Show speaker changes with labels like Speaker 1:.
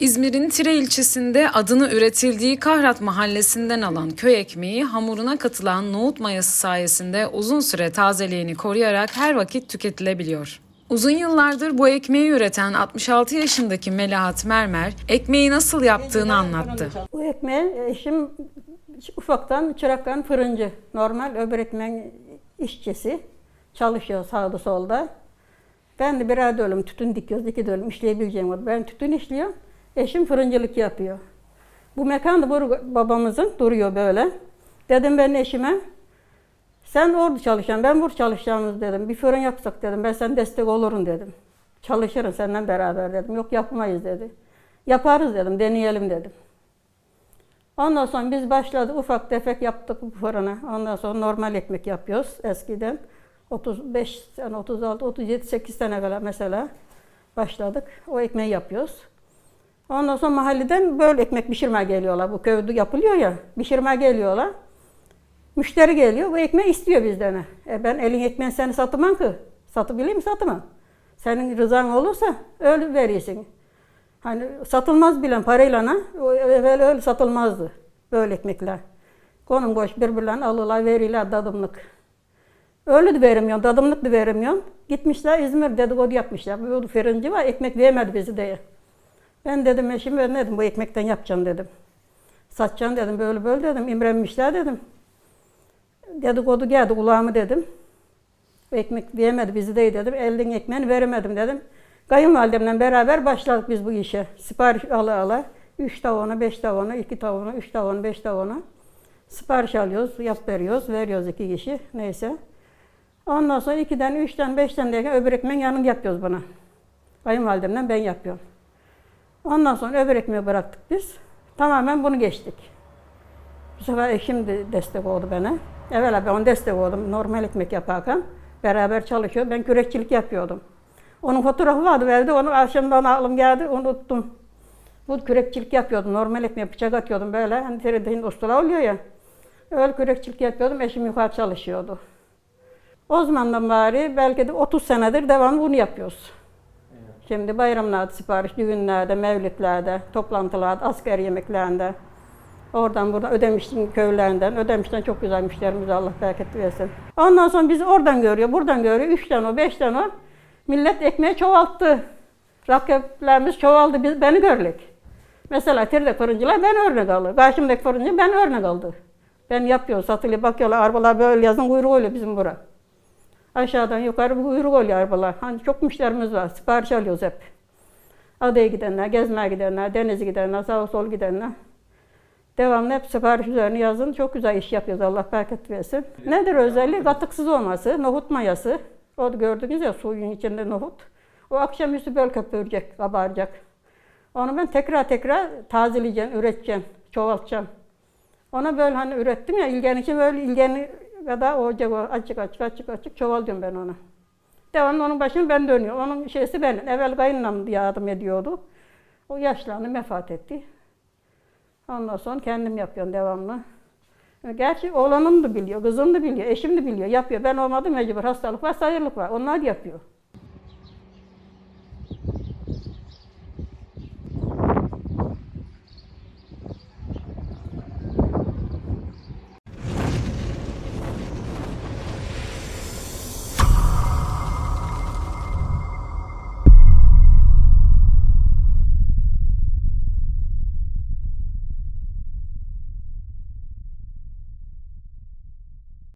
Speaker 1: İzmir'in Tire ilçesinde adını üretildiği Kahrat mahallesinden alan köy ekmeği hamuruna katılan nohut mayası sayesinde uzun süre tazeliğini koruyarak her vakit tüketilebiliyor. Uzun yıllardır bu ekmeği üreten 66 yaşındaki Melahat Mermer, ekmeği nasıl yaptığını anlattı.
Speaker 2: Bu ekmeği eşim ufaktan çıraktan fırıncı. Normal öbür ekmeğin işçisi. Çalışıyor sağda solda. Ben de birer dönüm tütün dikiyoruz, iki dönüm işleyebileceğim oldu. Ben tütün işliyorum, eşim fırıncılık yapıyor. Bu mekan da bu babamızın duruyor böyle. Dedim ben eşime, sen orada çalışacaksın, ben burada çalışacağımız dedim. Bir fırın yapsak dedim, ben sen destek olurum dedim. Çalışırım senden beraber dedim. Yok yapmayız dedi. Yaparız dedim, deneyelim dedim. Ondan sonra biz başladık, ufak tefek yaptık bu fırını. Ondan sonra normal ekmek yapıyoruz eskiden. 35 sene, 36, 37, 8 sene kadar mesela başladık. O ekmeği yapıyoruz. Ondan sonra mahalleden böyle ekmek pişirmeye geliyorlar. Bu köyde yapılıyor ya, pişirmeye geliyorlar. Müşteri geliyor, bu ekmeği istiyor bizden. E ben elin ekmeğini seni satmam ki. Satabilir mi satmam. Senin rızan olursa öyle verirsin. Hani satılmaz bilen parayla ha, evvel öyle satılmazdı böyle ekmekler. Konum boş birbirlerine alırlar verirler tadımlık. Öyle de veremiyorum, tadımlık da veremiyorum. Gitmişler İzmir dedikodu yapmışlar. Bu fırıncı var ekmek vermedi bizi diye. Ben dedim eşime dedim bu ekmekten yapacağım dedim. Satacağım dedim böyle böyle dedim imrenmişler dedim. Dedikodu geldi kulağımı dedim. Ekmek vermedi bizi de dedim. Elden ekmeğini veremedim dedim. Kayınvalidemle beraber başladık biz bu işe. Sipariş ala ala. Üç tavana, beş tavana, iki tavana, üç tavana, beş tavana. Sipariş alıyoruz, yap veriyoruz, veriyoruz iki kişi. Neyse. Ondan sonra ikiden, üçten, beşten derken öbür ekmeğin yanını yapıyoruz bana. Kayınvalidemle ben yapıyorum. Ondan sonra öbür ekmeği bıraktık biz. Tamamen bunu geçtik. Bu sefer eşim de destek oldu bana. Evvela ben ona destek oldum. Normal ekmek yaparken beraber çalışıyor. Ben kürekçilik yapıyordum. Onun fotoğrafı vardı evde. Onu akşamdan aklım geldi. Unuttum. Bu kürekçilik yapıyordum. Normal ekmeği bıçak atıyordum böyle. Hani TRT'nin ustalar oluyor ya. Öyle kürekçilik yapıyordum. Eşim yukarı çalışıyordu. O zamandan beri belki de 30 senedir devam bunu yapıyoruz. Şimdi bayramlarda sipariş, düğünlerde, mevlitlerde, toplantılarda, asker yemeklerinde. Oradan buradan Ödemiş'in köylerinden. Ödemiş'ten çok güzel müşterimiz Allah bereket versin. Ondan sonra bizi oradan görüyor, buradan görüyor. Üç tane o, beş tane o. Millet ekmeği çoğalttı. Rakiplerimiz çoğaldı, biz, beni gördük. Mesela Tirde fırıncılar ben örnek aldı. Karşımdaki fırıncı ben örnek aldı. Ben yapıyorum, satılıyor, bakıyorlar. Arabalar böyle yazın kuyruğu oluyor bizim bura. Aşağıdan yukarı bir kuyruk oluyor arabalar. Hani çok müşterimiz var. Sipariş alıyoruz hep. Adaya gidenler, gezmeye gidenler, denize gidenler, sağa sol gidenler. Devamlı hep sipariş üzerine yazın. Çok güzel iş yapıyoruz. Allah bereket versin. Nedir özelliği? Katıksız olması, nohut mayası. O gördünüz ya suyun içinde nohut. O akşamüstü böyle köpürecek, kabaracak. Onu ben tekrar tekrar tazeleyeceğim, üreteceğim, çoğaltacağım. Ona böyle hani ürettim ya ilgen için böyle ilgeni kadar olacak o açık açık açık açık çoğaltıyorum ben onu. Devamlı onun başına ben dönüyorum. Onun şeysi benim. Evvel kayınlam yardım ediyordu. O yaşlandı, vefat etti. Ondan sonra kendim yapıyorum devamlı. Gerçi oğlanım da biliyor, kızım da biliyor, eşim de biliyor, yapıyor. Ben olmadım mecbur hastalık var, sayırlık var. Onlar yapıyor.